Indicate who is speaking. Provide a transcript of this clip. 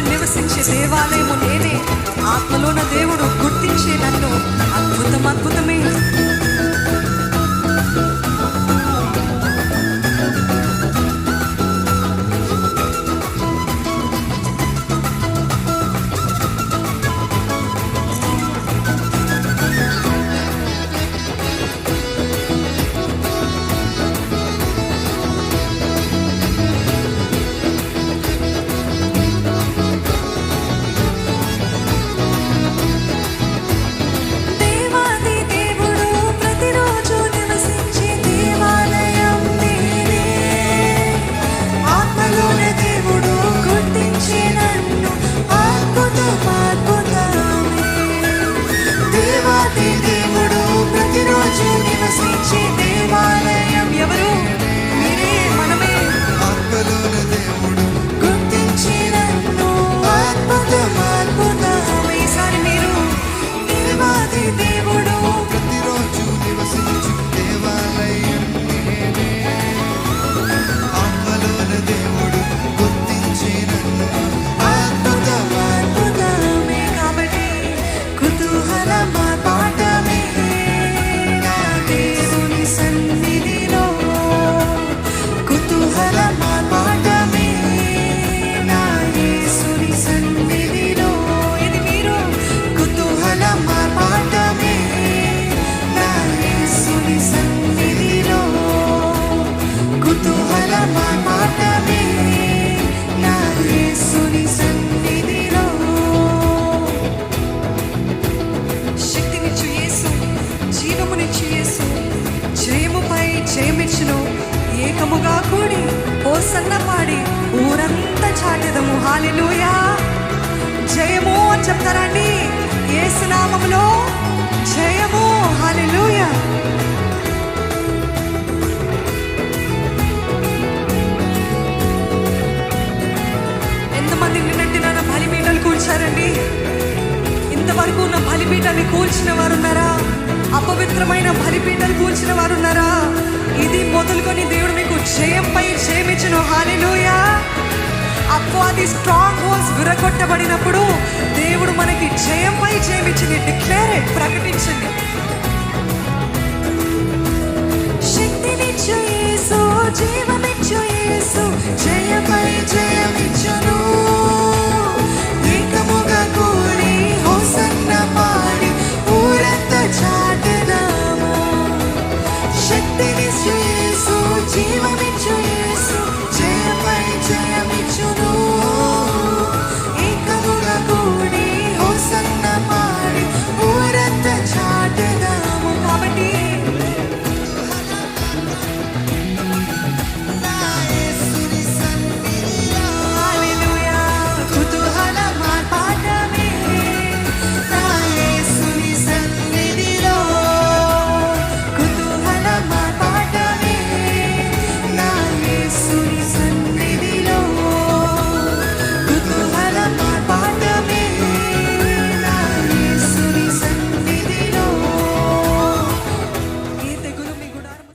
Speaker 1: రోజు నివసించే దేవాలయము నేనే. ఆత్మలోన దేవుడు గుర్తించే నన్ను. అద్భుతం అద్భుతమే. సన్నపాడి పాడి ఊరంతా చాటెదము. హాలెలూయా జయము అని చెప్తారండి. యేసు నామములో జయము. హాలెలూయా ఎంతమంది నిన్నటి నా బలిపీఠాలు కూల్చారండి ఇంతవరకు నా బలిపీఠాన్ని కూల్చిన వారు ఉన్నారా అపవిత్రమైన బలిపీఠాలు కూల్చిన వారు ఉన్నారా ఇది మొదలుకొని దేవుడు మీకు జయంపై జయమిచ్చిన. హాలిలోయా అపవాది స్ట్రాంగ్ హోల్స్ విరగొట్టబడినప్పుడు దేవుడు మనకి జయంపై జయమిచ్చింది. డిక్లేర్ ప్రకటించండి. శక్తినిచ్చు జీవమిచ్చు యేసు జయపై